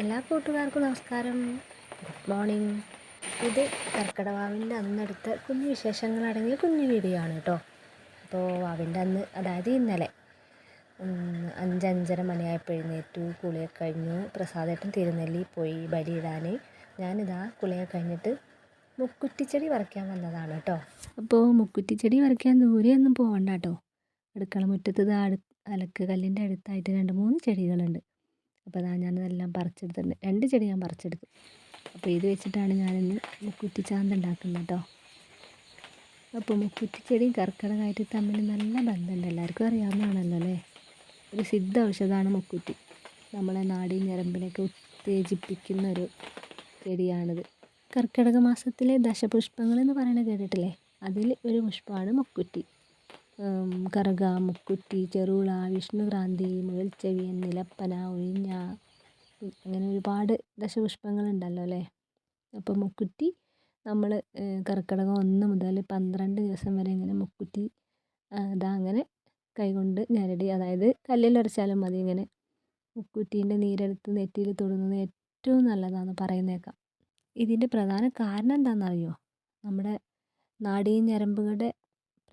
എല്ലാ കൂട്ടുകാർക്കും നമസ്കാരം. ഗുഡ് മോർണിംഗ് ഇത് കർക്കിടവാവിന്റെ അന്നെടുത്ത കുഞ്ഞു വിശേഷങ്ങളടങ്ങിയ കുഞ്ഞു വീഡിയോ ആണ് കേട്ടോ. അപ്പോൾ വാവിന്റെ അന്ന് അതായത് ഇന്നലെ. അഞ്ചഞ്ചര മണിയായപ്പോൾ എഴുന്നേറ്റു കുളിയൊക്കെ കഴിഞ്ഞു. പ്രസാദേട്ടൻ തിരുനെല്ലി പോയി ബലിയിടാൻ ഞാനിതാ കുളിയൊക്കെ കഴിഞ്ഞിട്ട് മുക്കുറ്റിച്ചെടി വറക്കാൻ വന്നതാണ് കേട്ടോ. അപ്പോൾ മുക്കുറ്റിച്ചെടി വരയ്ക്കാൻ ദൂരെയൊന്നും പോകണ്ട കേട്ടോ. അടുക്കള മുറ്റത്ത് ഇതാ അടു അലക്ക് കല്ലിന്റെ അടുത്തായിട്ട് രണ്ട് മൂന്ന് ചെടികളുണ്ട്. അപ്പോൾ ഞാൻ ഞാനതെല്ലാം പറിച്ചെടുത്തിട്ടുണ്ട്. രണ്ട് ചെടി ഞാൻ പറിച്ചെടുത്തു. അപ്പോൾ ഇത് വെച്ചിട്ടാണ് ഞാനിന്ന് മുക്കുറ്റിച്ചാന്ത് ഉണ്ടാക്കുന്നത് കേട്ടോ. അപ്പോൾ മുക്കുറ്റിച്ചെടിയും കർക്കിടകമായിട്ട് തമ്മിൽ നല്ല ബന്ധമുണ്ട്. എല്ലാവർക്കും അറിയാവുന്നതാണല്ലോ അല്ലേ? ഒരു സിദ്ധ ഔഷധമാണ് മുക്കുറ്റി. നമ്മളെ നാടി ഞരമ്പിനെയൊക്കെ ഉത്തേജിപ്പിക്കുന്ന ഒരു ചെടിയാണിത്. കർക്കിടക മാസത്തിലെ ദശപുഷ്പങ്ങൾ എന്ന് പറയുന്നത് കേട്ടിട്ടില്ലേ? അതിൽ ഒരു പുഷ്പമാണ് മുക്കുറ്റി. കറുക മുക്കുറ്റി ചെറുള വിഷ്ണുക്രാന്തി മുയൽച്ചെവിയൻ നിലപ്പന ഒഴിഞ്ഞ അങ്ങനെ ഒരുപാട് ദശപുഷ്പങ്ങളുണ്ടല്ലോ അല്ലേ? അപ്പോൾ മുക്കുറ്റി നമ്മൾ കർക്കിടകം ഒന്ന് മുതൽ പന്ത്രണ്ട് ദിവസം വരെ ഇങ്ങനെ മുക്കുറ്റി അതങ്ങനെ കൈകൊണ്ട് ഞരടി അതായത് കല്ലിലരച്ചാലും മതി ഇങ്ങനെ. മുക്കുറ്റീന്റെ നീരെടുത്ത് നെറ്റിയിൽ തൊടുന്നത് ഏറ്റവും നല്ലതാണെന്ന് പറയുന്നേക്കാം. ഇതിന്റെ പ്രധാന കാരണം എന്താണെന്നറിയോ നമ്മുടെ നാഡീ ഞരമ്പുകളുടെ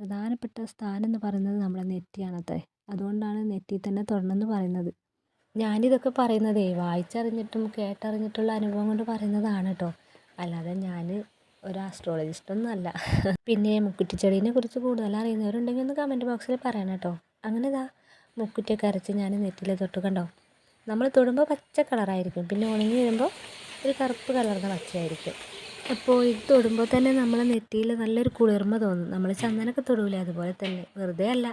പ്രധാനപ്പെട്ട സ്ഥാനം എന്ന് പറയുന്നത് നമ്മുടെ നെറ്റിയാണത്രേ. അതുകൊണ്ടാണ് നെറ്റിയിൽ തന്നെ തൊടണമെന്ന് പറയുന്നത്. ഞാനിതൊക്കെ പറയുന്നതേ വായിച്ചറിഞ്ഞിട്ടും കേട്ടറിഞ്ഞിട്ടുള്ള അനുഭവം കൊണ്ട് പറയുന്നതാണ് കേട്ടോ അല്ലാതെ ഞാൻ ഒരു ആസ്ട്രോളജിസ്റ്റൊന്നും അല്ല പിന്നെ മുക്കുറ്റിച്ചെടീനെ കുറിച്ച് കൂടുതൽ അറിയുന്നവരുണ്ടെങ്കിൽ ഒന്ന് കമന്റ് ബോക്സിൽ പറയണം കേട്ടോ അങ്ങനെ ഇതാ മുക്കുറ്റിയൊക്കെ അരച്ച് ഞാൻ നെറ്റിയിൽ തൊട്ട് കണ്ടോ? നമ്മൾ തൊടുമ്പോൾ പച്ച കളറായിരിക്കും പിന്നെ ഉണങ്ങി വരുമ്പോൾ ഒരു കറുപ്പ് കലർന്ന പച്ചയായിരിക്കും. അപ്പോൾ ഇത് തൊടുമ്പോൾ തന്നെ നമ്മളെ നെറ്റിയിൽ നല്ലൊരു കുളിർമ തോന്നും. നമ്മൾ ചന്ദനമൊക്കെ തൊടൂലേ? അതുപോലെ തന്നെ. വെറുതെ അല്ല.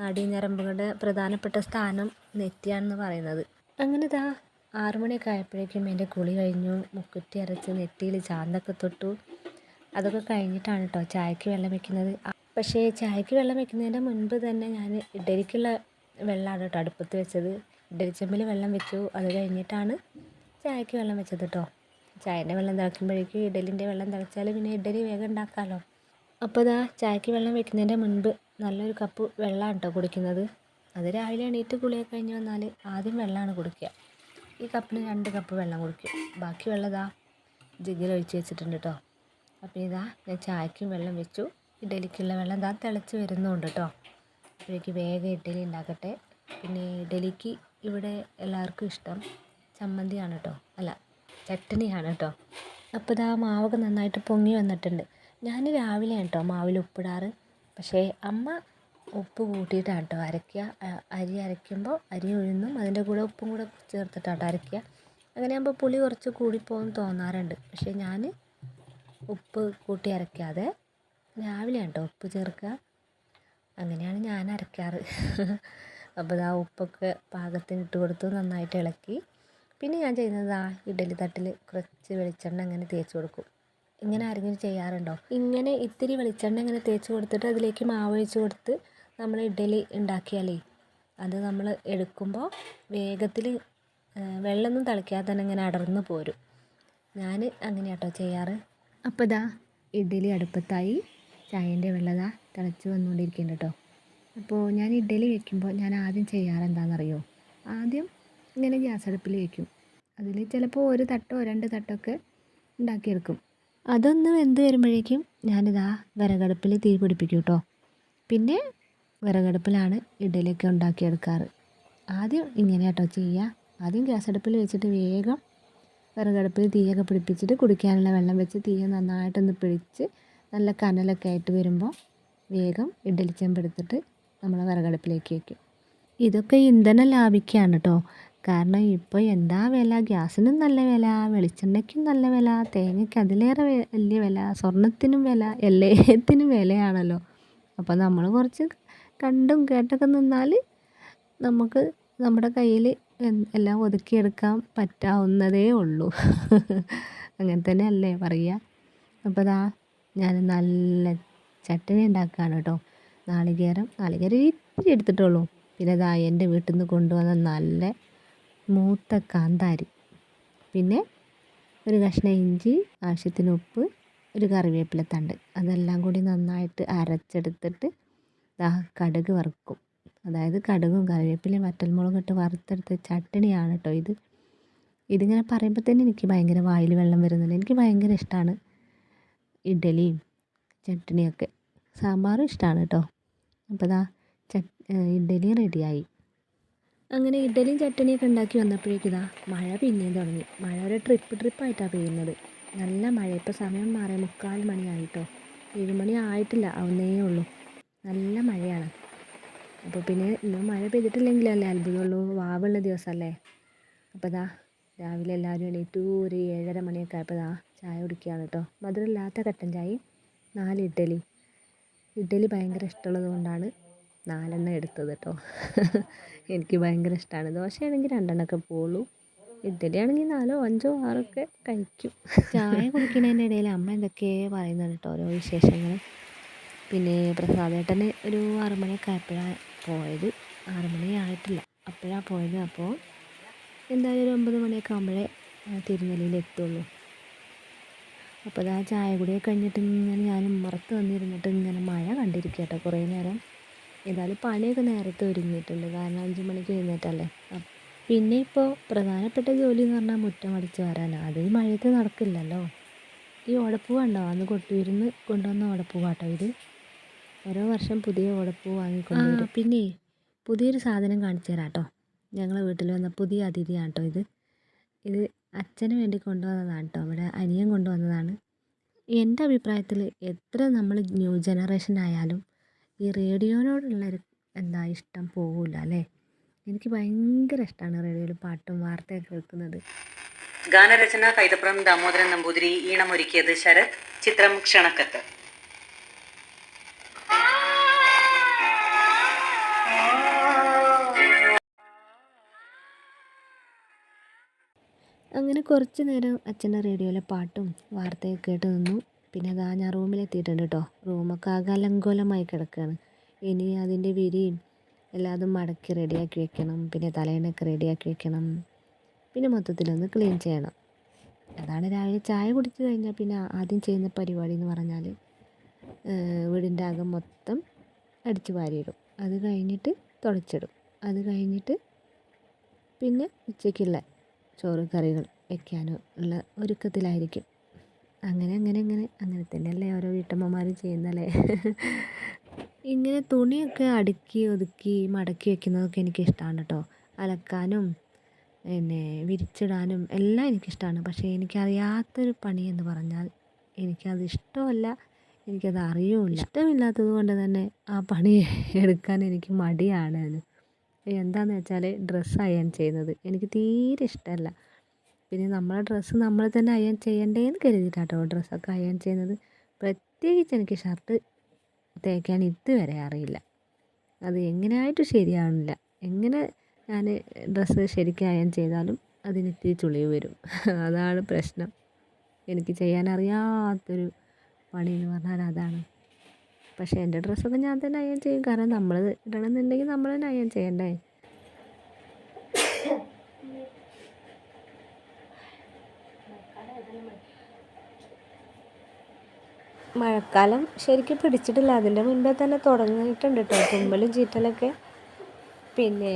നാഡീഞരമ്പുകളുടെ പ്രധാനപ്പെട്ട സ്ഥാനം നെറ്റിയാണെന്ന് പറയുന്നത്. അങ്ങനെ ഇതാ ആറുമണിയൊക്കെ ആയപ്പോഴേക്കും എന്റെ കുളി കഴിഞ്ഞു. മുക്കുറ്റി അരച്ച് നെറ്റിയിൽ ചാന്തൊക്കെ തൊട്ടു. അതൊക്കെ കഴിഞ്ഞിട്ടാണ് കേട്ടോ ചായക്ക് വെള്ളം വെക്കുന്നത്. പക്ഷേ ചായക്ക് വെള്ളം വെക്കുന്നതിന്റെ മുൻപ് തന്നെ ഞാൻ ഇഡലിക്കുള്ള വെള്ളമാണ് കേട്ടോ അടുപ്പത്ത് വെച്ചത്. ഇഡലിച്ചെമ്പിൽ വെള്ളം വെച്ചു. അത് കഴിഞ്ഞിട്ടാണ് ചായക്ക് വെള്ളം വെച്ചത് കേട്ടോ ചായന്റെ വെള്ളം തിളയ്ക്കുമ്പോഴേക്കും ഇഡലിന്റെ വെള്ളം തിളച്ചാൽ പിന്നെ ഇഡലി വേഗം ഉണ്ടാക്കാമല്ലോ അപ്പോൾ ഇതാ ചായക്ക് വെള്ളം വെക്കുന്നതിന്റെ മുൻപ് നല്ലൊരു കപ്പ് വെള്ളമാണ് കേട്ടോ കുടിക്കുന്നത്. അത് രാവിലെ എണീറ്റ് കുളിയൊക്കെ കഴിഞ്ഞ് വന്നാൽ ആദ്യം വെള്ളമാണ് കുടിക്കുക. ഈ കപ്പിന് രണ്ട് കപ്പ് വെള്ളം കുടിക്കും ബാക്കി വെള്ളം ഇതാ ജഗ്ഗിൽ ഒഴിച്ച് വെച്ചിട്ടുണ്ട് കേട്ടോ. അപ്പോൾ ഇതാ ഞാൻ ചായക്കും വെള്ളം വെച്ചു. ഇഡലിക്കുള്ള വെള്ളം ഇതാ തിളച്ച് വരുന്നുണ്ട് കേട്ടോ. അപ്പോഴേക്ക് വേഗം ഇഡലി ഉണ്ടാക്കട്ടെ. പിന്നെ ഇഡലിക്ക് ഇവിടെ എല്ലാവർക്കും ഇഷ്ടം ചമ്മന്തിയാണ് കേട്ടോ. അല്ല ചട്ടണിയാണ് കേട്ടോ. അപ്പോൾ ഇതാ മാവൊക്കെ നന്നായിട്ട് പൊങ്ങി വന്നിട്ടുണ്ട്. ഞാൻ രാവിലെയാണ് കേട്ടോ മാവിൽ ഉപ്പിടാറ്. പക്ഷേ അമ്മ ഉപ്പ് കൂട്ടിയിട്ടാണ് കേട്ടോ അരയ്ക്കുക. അരി അരയ്ക്കുമ്പോൾ അരി ഉഴുന്നും അതിന്റെ കൂടെ ഉപ്പും കൂടെ ചേർത്തിട്ടാണ് അരയ്ക്കുക. അങ്ങനെ ആകുമ്പോൾ പുളി കുറച്ച് കൂടിപ്പോകുമെന്ന് തോന്നാറുണ്ട്. പക്ഷേ ഞാൻ ഉപ്പ് കൂട്ടി അരയ്ക്കാതെ രാവിലെയാണ് കേട്ടോ ഉപ്പ് ചേർക്കുക. അങ്ങനെയാണ് ഞാൻ അരയ്ക്കാറ്. അപ്പോൾ ആ ഉപ്പൊക്കെ പാകത്തിന് ഇട്ട് കൊടുത്ത് നന്നായിട്ട് ഇളക്കി. പിന്നെ ഞാൻ ചെയ്യുന്നത് ആ ഇഡലി തട്ടിൽ കുറച്ച് വെളിച്ചെണ്ണ അങ്ങനെ തേച്ച് കൊടുക്കും. ഇങ്ങനെ ആരെങ്കിലും ചെയ്യാറുണ്ടോ? ഇങ്ങനെ ഇത്തിരി വെളിച്ചെണ്ണ ഇങ്ങനെ തേച്ച് കൊടുത്തിട്ട് അതിലേക്ക് മാവ് ഒഴിച്ച് കൊടുത്ത് നമ്മൾ ഇഡലി ഉണ്ടാക്കിയാലേ അത് നമ്മൾ എടുക്കുമ്പോൾ വേഗത്തിൽ വെള്ളമൊന്നും തിളയ്ക്കാതെ തന്നെ ഇങ്ങനെ അടർന്ന് പോരും. ഞാൻ അങ്ങനെ കേട്ടോ ചെയ്യാറ്. അപ്പോൾ ഇതാ ഇഡലി അടുപ്പത്തായി ചായന്റെ വെള്ളതാ തിളച്ച് വന്നുകൊണ്ടിരിക്കുന്നുണ്ട് കേട്ടോ അപ്പോൾ ഞാൻ ഇഡലി വെക്കുമ്പോൾ ഞാൻ ആദ്യം ചെയ്യാറ് എന്താണെന്നറിയോ ആദ്യം ഇങ്ങനെ ഗ്യാസ് അടുപ്പിൽ വയ്ക്കും അതിൽ ചിലപ്പോൾ ഒരു തട്ടോ രണ്ട് തട്ടൊക്കെ ഉണ്ടാക്കിയെടുക്കും. അതൊന്ന് വെന്ത് വരുമ്പോഴേക്കും ഞാനിതാ വിറകടുപ്പിൽ തീ പിടിപ്പിക്കും കേട്ടോ പിന്നെ വിറകടുപ്പിലാണ് ഇഡലിയൊക്കെ ഉണ്ടാക്കിയെടുക്കാറ്. ആദ്യം ഇങ്ങനെ കേട്ടോ ചെയ്യുക. ആദ്യം ഗ്യാസ് അടുപ്പിൽ വെച്ചിട്ട് വേഗം വിറകടുപ്പിൽ തീയൊക്കെ പിടിപ്പിച്ചിട്ട് കുടിക്കാനുള്ള വെള്ളം വെച്ച് തീ നന്നായിട്ടൊന്ന് പിടിച്ച് നല്ല കനലൊക്കെ ആയിട്ട് വരുമ്പോൾ വേഗം ഇഡലി ചെമ്പെടുത്തിട്ട് നമ്മൾ വിറകടുപ്പിലേക്ക് വയ്ക്കും ഇതൊക്കെ ഇന്ധന ലാഭിക്കുകയാണ് കേട്ടോ. കാരണം ഇപ്പോൾ എന്താ വില? ഗ്യാസിനും നല്ല വില വെളിച്ചെണ്ണയ്ക്കും നല്ല വില തേങ്ങയ്ക്ക് അതിലേറെ വലിയ വില സ്വർണത്തിനും വില എല്ലാത്തിനും വിലയാണല്ലോ. അപ്പോൾ നമ്മൾ കുറച്ച് കണ്ടും കേട്ടൊക്കെ നിന്നാൽ നമുക്ക് നമ്മുടെ കയ്യിൽ എല്ലാം ഒതുക്കിയെടുക്കാൻ പറ്റാവുന്നതേ ഉള്ളൂ. അങ്ങനെ തന്നെ അല്ലേ പറയുക അപ്പോൾ ദാ ഞാൻ നല്ല ചട്ടണി ഉണ്ടാക്കുകയാണ് കേട്ടോ. നാളികേരം നാളികേരം ഇത്തിരി എടുത്തിട്ടുള്ളൂ. പിന്നെ ദാ എന്റെ വീട്ടിൽ നിന്ന് കൊണ്ടുവന്ന നല്ല മൂത്ത കാന്താരി. പിന്നെ ഒരു കഷ്ണം ഇഞ്ചി ആവശ്യത്തിന് ഉപ്പ് ഒരു കറിവേപ്പില തണ്ട്. അതെല്ലാം കൂടി നന്നായിട്ട് അരച്ചെടുത്തിട്ട് ദാ കടുക് വറുക്കും. അതായത് കടുകും കറിവേപ്പിലയും വറ്റൽമുളകും ഇട്ട് വറുത്തെടുത്ത ചട്ടണിയാണ് കേട്ടോ ഇത്. ഇതിങ്ങനെ പറയുമ്പോൾ തന്നെ എനിക്ക് ഭയങ്കര വായിൽ വെള്ളം വരുന്നുണ്ട്. എനിക്ക് ഭയങ്കര ഇഷ്ടമാണ് ഇഡലിയും ചട്ടിണിയൊക്കെ സാമ്പാറും ഇഷ്ടമാണ് കേട്ടോ അപ്പോൾ ദാ ചട്ട് ഇഡലി റെഡിയായി. അങ്ങനെ ഇഡലിയും ചട്ടണിയൊക്കെ ഉണ്ടാക്കി വന്നപ്പോഴേക്കും ഇതാ മഴ പിന്നെയും തുടങ്ങി. മഴ ഒരു ട്രിപ്പ് ട്രിപ്പായിട്ടാണ് പെയ്യുന്നത്. നല്ല മഴ. ഇപ്പോൾ സമയം മാറി മുക്കാൽ മണിയായിട്ടോ. ഏഴ് മണി ആയിട്ടില്ല. ആവുന്നേ ഉള്ളൂ. നല്ല മഴയാണ്. അപ്പോൾ പിന്നെ ഇന്ന് മഴ പെയ്തിട്ടില്ലെങ്കിലല്ലേ അത്ഭുതമുള്ളൂ. വാവുള്ള ദിവസമല്ലേ അപ്പോൾ ദാ രാവിലെ എല്ലാവരും എണീറ്റു ഒരു ഏഴര മണിയൊക്കെ ആയപ്പോൾ ദാ ചായ കുടിക്കുകയാണ് കേട്ടോ മധുരമില്ലാത്ത കട്ടൻ ചായയും നാല് ഇഡ്ഡലി. ഇഡ്ഡലി ഭയങ്കര ഇഷ്ടമുള്ളത് കൊണ്ടാണ് നാലെണ്ണം എടുത്തത് കേട്ടോ എനിക്ക് ഭയങ്കര ഇഷ്ടമാണ് ദോശയാണെങ്കിൽ രണ്ടെണ്ണമൊക്കെ പോളൂ. ഇഡ്ഡലി ആണെങ്കിൽ നാലോ അഞ്ചോ ആറോ ഒക്കെ കഴിക്കും. ചായ കുടിക്കുന്നതിന്റെ ഇടയിൽ അമ്മ എന്തൊക്കെയോ പറയുന്നുണ്ട് കേട്ടോ ഓരോ വിശേഷങ്ങൾ പിന്നെ പ്രസാദേട്ടന് ഒരു ആറുമണിയൊക്കെ ആയപ്പോഴാണ് പോയത്. ആറുമണി ആയിട്ടില്ല. അപ്പോഴാണ് പോയത്. അപ്പോൾ എന്തായാലും ഒരു ഒമ്പത് മണിയൊക്കെ ആകുമ്പോഴേ തിരുനെല്ലിയിൽ എത്തുള്ളൂ. അപ്പോൾ ആ ചായ കുടിയൊക്കെ കഴിഞ്ഞിട്ട് ഇങ്ങനെ ഞാൻ മറത്ത് വന്നിരുന്നിട്ട് ഇങ്ങനെ മഴ കണ്ടിരിക്കുക കേട്ടോ കുറേ നേരം. ഏതായാലും പണിയൊക്കെ നേരത്തെ ഒരുങ്ങിയിട്ടുണ്ട്. കാരണം അഞ്ച് മണിക്ക് എഴുന്നേറ്റല്ലേ? പിന്നെ ഇപ്പോൾ പ്രധാനപ്പെട്ട ജോലി എന്ന് പറഞ്ഞാൽ മുറ്റം അടിച്ച് വരാനാണ് അത് ഈ മഴയത്ത് നടക്കില്ലല്ലോ. ഈ ഓടപ്പൂ കണ്ടോ? അന്ന് കൊട്ടിയൂരിന്ന് കൊണ്ടുവന്ന ഓടപ്പൂവാട്ടോ ഇത്. ഓരോ വർഷം പുതിയ ഓടപ്പൂ വാങ്ങിക്കൊണ്ടുവരും പിന്നെ പുതിയൊരു സാധനം കാണിച്ചു തരാം കേട്ടോ ഞങ്ങളെ വീട്ടിൽ വന്ന പുതിയ അതിഥിയാണ് കേട്ടോ ഇത്. ഇത് അച്ഛന് വേണ്ടി കൊണ്ടുവന്നതാണ് കേട്ടോ ഇവിടെ അനിയൻ കൊണ്ടുവന്നതാണ്. എന്റെ അഭിപ്രായത്തിൽ എത്ര നമ്മൾ ന്യൂ ജനറേഷൻ ആയാലും ഈ റേഡിയോനോടുള്ള ഒരു എന്താ ഇഷ്ടം പോകില്ല അല്ലേ? എനിക്ക് ഭയങ്കര ഇഷ്ടമാണ് റേഡിയോയിൽ പാട്ടും വാർത്തയൊക്കെ കേൾക്കുന്നത്. ഗാനരചന കൈതപ്രം ദാമോദരൻ നമ്പൂതിരി ഈണമൊരുക്കിയത് ശരത് ചിത്രം ക്ഷണക്കത്ത്. അങ്ങനെ കുറച്ച് നേരം അച്ഛന്റെ റേഡിയോയിലെ പാട്ടും വാർത്തയൊക്കെ കേട്ട് നിന്നു. പിന്നെ അതാ ഞാൻ റൂമിലെത്തിയിട്ടുണ്ട് കേട്ടോ റൂമൊക്കെ ആകെ അലങ്കോലമായി കിടക്കുകയാണ് ഇനി അതിന്റെ വിരിയും എല്ലാതും മടക്കി റെഡിയാക്കി വെക്കണം. പിന്നെ തലേണൊക്കെ റെഡിയാക്കി വെക്കണം. പിന്നെ മൊത്തത്തിലൊന്ന് ക്ലീൻ ചെയ്യണം. അതാണ് രാവിലെ ചായ കുടിച്ചു കഴിഞ്ഞാൽ പിന്നെ ആദ്യം ചെയ്യുന്ന പരിപാടി എന്ന് പറഞ്ഞാൽ വീടിന്റെ അകം മൊത്തം അടിച്ചു വാരിയിടും. അത് കഴിഞ്ഞിട്ട് തുടച്ചിടും. അത് കഴിഞ്ഞിട്ട് പിന്നെ ഉച്ചയ്ക്കുള്ള ചോറ് കറികൾ വെക്കാനോ ഉള്ള ഒരുക്കത്തിലായിരിക്കും. അങ്ങനെ അങ്ങനെ അങ്ങനെ. അങ്ങനെ തന്നെയല്ലേ ഓരോ വീട്ടമ്മമാരും ചെയ്യുന്നല്ലേ? ഇങ്ങനെ തുണിയൊക്കെ അടുക്കി ഒതുക്കി മടക്കി വെക്കുന്നതൊക്കെ എനിക്ക് ഇഷ്ടമാണ് കേട്ടോ അലക്കാനും പിന്നെ വിരിച്ചിടാനും എല്ലാം എനിക്കിഷ്ടമാണ് പക്ഷേ എനിക്കറിയാത്തൊരു പണി എന്ന് പറഞ്ഞാൽ എനിക്കത് ഇഷ്ടമല്ല. എനിക്കത് അറിയുമില്ല ഇഷ്ടമില്ലാത്തത് കൊണ്ട് തന്നെ ആ പണി എടുക്കാൻ എനിക്ക് മടിയാണ്. എന്താണെന്ന് വെച്ചാൽ ഡ്രസ്സ് അയൺ ചെയ്യുന്നത്. എനിക്ക് തീരെ ഇഷ്ടമല്ല പിന്നെ നമ്മളെ ഡ്രസ്സ് നമ്മൾ തന്നെ അയൺ ചെയ്യണ്ടേന്ന് കരുതിയിട്ടാട്ടോ ഡ്രസ്സൊക്കെ അയൺ ചെയ്യുന്നത്. പ്രത്യേകിച്ച് എനിക്ക് ഷർട്ട് തേക്കാൻ ഇതുവരെ അറിയില്ല. അത് എങ്ങനെയായിട്ട് ശരിയാവുന്നില്ല എങ്ങനെ ഞാൻ ഡ്രസ്സ് ശരിക്കും അയൺ ചെയ്താലും അതിന് ഇത്തിരി ചുളിവ് വരും. അതാണ് പ്രശ്നം. എനിക്ക് ചെയ്യാൻ അറിയാത്തൊരു പണി എന്ന് പറഞ്ഞാൽ അതാണ്. പക്ഷേ എന്റെ ഡ്രസ്സൊക്കെ ഞാൻ തന്നെ അയൺ ചെയ്യും. കാരണം നമ്മൾ ഇടണമെന്നുണ്ടെങ്കിൽ നമ്മൾ തന്നെ അയൺ ചെയ്യണ്ടേ? മഴക്കാലം ശരിക്കും പിടിച്ചിട്ടില്ല. അതിന്റെ മുൻപേ തന്നെ തുടങ്ങിയിട്ടുണ്ട് കേട്ടോ തുമ്പലും ചീറ്റലൊക്കെ. പിന്നെ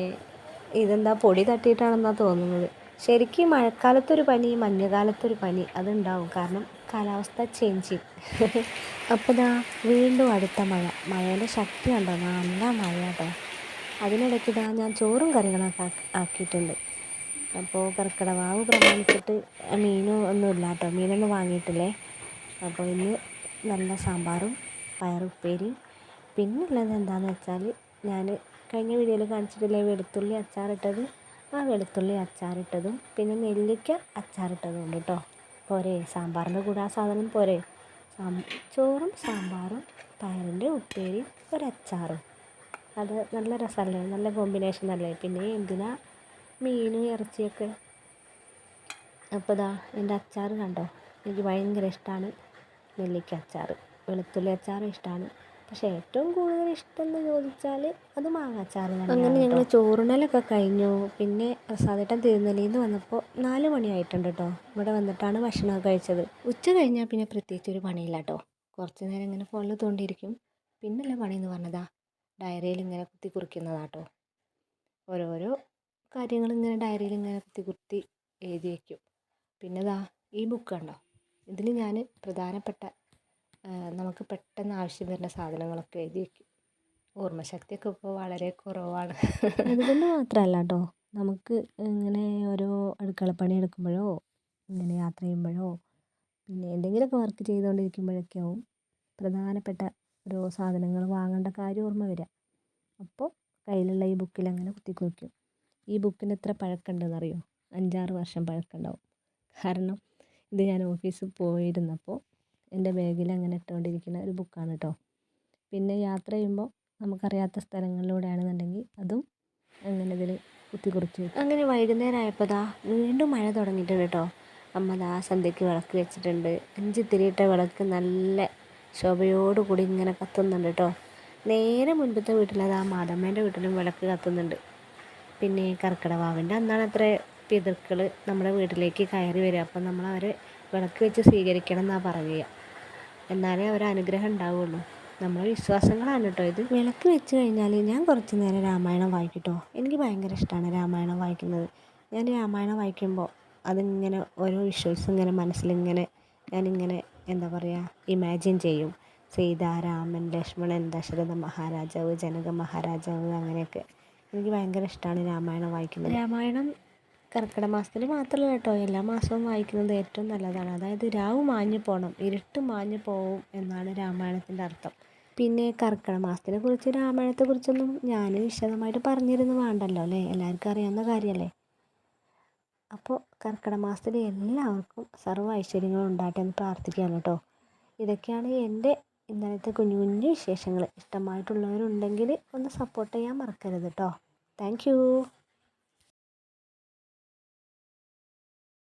ഇതെന്താ പൊടി തട്ടിയിട്ടാണെന്നാണ് തോന്നുന്നത്. ശരിക്കും മഴക്കാലത്തൊരു പനി മഞ്ഞുകാലത്തൊരു പനി അതുണ്ടാവും. കാരണം കാലാവസ്ഥ ചേഞ്ചിങ് അപ്പോൾ ഇതാ വീണ്ടും അടുത്ത മഴ. മഴയുടെ ശക്തി ഉണ്ടോ നല്ല മഴ കേട്ടോ അതിനിടയ്ക്ക് ഇതാ ഞാൻ ചോറും കറികളൊക്കെ ആക്കിയിട്ടുണ്ട്. അപ്പോൾ കർക്കിടവാവ് പ്രമാണിച്ചിട്ട് മീനും ഒന്നും ഇല്ല കേട്ടോ മീനൊന്നും വാങ്ങിയിട്ടില്ലേ? അപ്പോൾ ഇന്ന് നല്ല സാമ്പാറും പയറുപ്പേരിയും പിന്നെ ഉള്ളത് എന്താണെന്ന് വെച്ചാൽ ഞാൻ കഴിഞ്ഞ വീഡിയോയിൽ കാണിച്ചിട്ടില്ലേ വെളുത്തുള്ളി അച്ചാറിട്ടത്? ആ വെളുത്തുള്ളി അച്ചാറിട്ടതും പിന്നെ നെല്ലിക്ക അച്ചാറിട്ടതും ഉണ്ട് കേട്ടോ പോരെ സാമ്പാറിന്റെ കൂടെ ആ സാധനം പോരെ. ചോറും സാമ്പാറും പയറിന്റെ ഉപ്പേരിയും ഒരച്ചാറും. അത് നല്ല രസമല്ലേ നല്ല കോമ്പിനേഷൻ അല്ലേ പിന്നെ എന്തിനാ മീനും ഇറച്ചിയൊക്കെ. അപ്പോൾ ഇതാ എന്റെ അച്ചാർ കണ്ടോ? എനിക്ക് ഭയങ്കര ഇഷ്ടമാണ് നെല്ലിക്ക അച്ചാർ. വെളുത്തുള്ളി അച്ചാറും ഇഷ്ടമാണ് പക്ഷേ ഏറ്റവും കൂടുതൽ ഇഷ്ടം എന്ന് ചോദിച്ചാൽ അത് മാങ്ങ അച്ചാറ് അങ്ങനെ ഞങ്ങൾ ചോറുണലൊക്കെ കഴിഞ്ഞു. പിന്നെ പ്രസാദേട്ടൻ തിരുനെല്ലിയിൽ നിന്ന് വന്നപ്പോൾ നാല് മണിയായിട്ടുണ്ട് കേട്ടോ. ഇവിടെ വന്നിട്ടാണ് ഭക്ഷണം കഴിച്ചത്. ഉച്ച കഴിഞ്ഞാൽ പിന്നെ പ്രത്യേകിച്ച് ഒരു പണിയില്ല കേട്ടോ. കുറച്ച് നേരം ഇങ്ങനെ ഫോണിൽ തോണ്ടിയിരിക്കും. പിന്നല്ല പണി എന്ന് പറഞ്ഞതാ ഡയറിയിൽ ഇങ്ങനെ കുത്തി കുറിക്കുന്നതാട്ടോ ഓരോരോ കാര്യങ്ങൾ ഇങ്ങനെ ഡയറിയിൽ ഇങ്ങനെ കുത്തി കുത്തി എഴുതി വയ്ക്കും. പിന്നെ ദാ ഈ ബുക്ക് കണ്ടോ? ഇതിൽ ഞാൻ പ്രധാനപ്പെട്ട നമുക്ക് പെട്ടെന്ന് ആവശ്യം വരുന്ന സാധനങ്ങളൊക്കെ എഴുതി വയ്ക്കും. ഓർമ്മശക്തിയൊക്കെ ഇപ്പോൾ വളരെ കുറവാണ്. അതുകൊണ്ട് മാത്രമല്ല കേട്ടോ നമുക്ക് ഇങ്ങനെ ഓരോ അടുക്കളപ്പണി എടുക്കുമ്പോഴോ ഇങ്ങനെ യാത്ര ചെയ്യുമ്പോഴോ പിന്നെ എന്തെങ്കിലുമൊക്കെ വർക്ക് ചെയ്തുകൊണ്ടിരിക്കുമ്പോഴൊക്കെ ആവും പ്രധാനപ്പെട്ട ഓരോ സാധനങ്ങൾ വാങ്ങേണ്ട കാര്യം ഓർമ്മ വരിക. അപ്പോൾ കയ്യിലുള്ള ഈ ബുക്കിലങ്ങനെ അങ്ങനെ ഈ ബുക്കിന് എത്ര പഴക്കമുണ്ടെന്ന് അറിയോ അഞ്ചാറ് വർഷം പഴക്കമുണ്ടാവും. കാരണം ഇത് ഞാൻ ഓഫീസിൽ പോയിരുന്നപ്പോൾ എന്റെ ബാഗിൽ അങ്ങനെ ഇട്ടുകൊണ്ടിരിക്കുന്ന ഒരു ബുക്കാണ് കേട്ടോ. പിന്നെ യാത്ര ചെയ്യുമ്പോൾ നമുക്കറിയാത്ത സ്ഥലങ്ങളിലൂടെയാണെന്നുണ്ടെങ്കിൽ അതും അങ്ങനെ ഇതിൽ കുത്തിക്കുറിച്ച് അങ്ങനെ വൈകുന്നേരം ആയപ്പോൾ ദാ വീണ്ടും മഴ തുടങ്ങിയിട്ടുണ്ട് കേട്ടോ. അമ്മ ദാ സന്ധ്യയ്ക്ക് വിളക്ക് വെച്ചിട്ടുണ്ട്. അഞ്ച് തിരിയിട്ട വിളക്ക് നല്ല ശോഭയോടുകൂടി ഇങ്ങനെ കത്തുന്നുണ്ട് കേട്ടോ. നേരെ മുൻപത്തെ വീട്ടിലത് ആ മാതമ്മേന്റെ വീട്ടിലും വിളക്ക് കത്തുന്നുണ്ട്. പിന്നെ കർക്കിടവാവിന്റെ അന്നാണ് അത്ര പിതൃക്കൾ നമ്മുടെ വീട്ടിലേക്ക് കയറി വരിക. അപ്പം നമ്മൾ അവരെ വിളക്ക് വെച്ച് സ്വീകരിക്കണം എന്നാണ് പറയുക. എന്നാലേ അവരെ അനുഗ്രഹം ഉണ്ടാവുള്ളൂ. നമ്മുടെ വിശ്വാസങ്ങളാണ് കേട്ടോ ഇത്. വിളക്ക് വെച്ച് കഴിഞ്ഞാൽ ഞാൻ കുറച്ച് നേരം രാമായണം വായിക്കും എനിക്ക് ഭയങ്കര ഇഷ്ടമാണ് രാമായണം വായിക്കുന്നത്. ഞാൻ രാമായണം വായിക്കുമ്പോൾ അതിങ്ങനെ ഓരോ വിഷ്വൽസ് ഇങ്ങനെ മനസ്സിലിങ്ങനെ ഞാനിങ്ങനെ എന്താ പറയുക ഇമാജിൻ ചെയ്യും. സീതാരാമൻ ലക്ഷ്മണൻ ദശരഥ മഹാരാജാവ് ജനക മഹാരാജാവ് അങ്ങനെയൊക്കെ. എനിക്ക് ഭയങ്കര ഇഷ്ടമാണ് രാമായണം വായിക്കുന്നത്. രാമായണം കർക്കിടക മാസത്തിൽ മാത്രമല്ല കേട്ടോ. എല്ലാ മാസവും വായിക്കുന്നത് ഏറ്റവും നല്ലതാണ്. അതായത് രാവ് മാഞ്ഞു പോകണം ഇരുട്ട് മാഞ്ഞു പോവും എന്നാണ് രാമായണത്തിന്റെ അർത്ഥം. പിന്നെ കർക്കിടക മാസത്തിനെ കുറിച്ച് രാമായണത്തെക്കുറിച്ചൊന്നും ഞാൻ വിശദമായിട്ട് പറഞ്ഞിരുന്നു വേണ്ടല്ലോ അല്ലേ? എല്ലാവർക്കും അറിയാവുന്ന കാര്യമല്ലേ? അപ്പോൾ കർക്കിടക മാസത്തിൽ എല്ലാവർക്കും സർവ ഐശ്വര്യങ്ങളും ഉണ്ടാകട്ടെ എന്ന് പ്രാർത്ഥിക്കുകയാണ് കേട്ടോ. ഇതൊക്കെയാണ് എന്റെ ഇന്നലത്തെ കുഞ്ഞു കുഞ്ഞു വിശേഷങ്ങൾ. ഇഷ്ടമായിട്ടുള്ളവരുണ്ടെങ്കിൽ ഒന്ന് സപ്പോർട്ട് ചെയ്യാൻ മറക്കരുത് കേട്ടോ. Thank you.